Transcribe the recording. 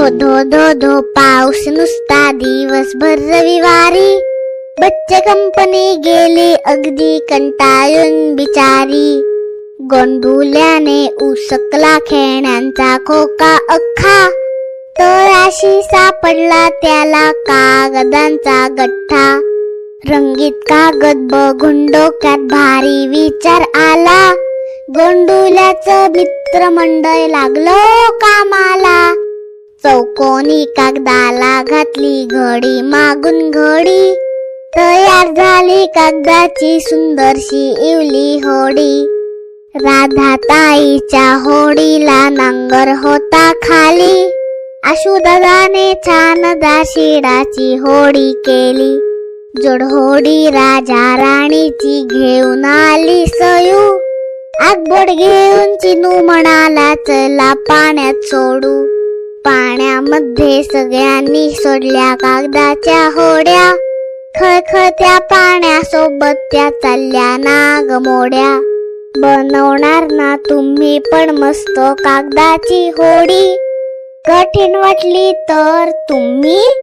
धो धो धो धो पाऊस नुसता दिवसभर रविवारी. बच्चे कंपनी गेली अगदी कंटाळून बिचारी. गोंडुल्याने उसकला खेळण्यांचा खोका अख्खा. तळाशी सापडला त्याला कागदांचा गठ्ठा. रंगीत कागद बघून डोक्यात भारी विचार आला. गोंडुल्याचं मित्रमंडळ लागलो कामाला. कोणी कागदाला घातली घडी मागून घडी. तयार झाली कागदाची सुंदरशी इवली होडी. राधा ताईच्या होडीला नांगर होता खाली. आशुदादाने छान दाशिडाची होडी केली. जोडहोडी राजा राणीची घेऊन आली सयू. आगबोड घेऊन चिनू म्हणाला चला पाण्यात सोडू. मध्ये सगळ्यांनी सोडल्या कागदाच्या होड्या. खळखळत्या पाण्यासोबत त्या चालल्या नागमोड्या. बनवणार ना तुम्ही पण मस्त कागदाची होडी. कठीण वाटली तर तुम्ही?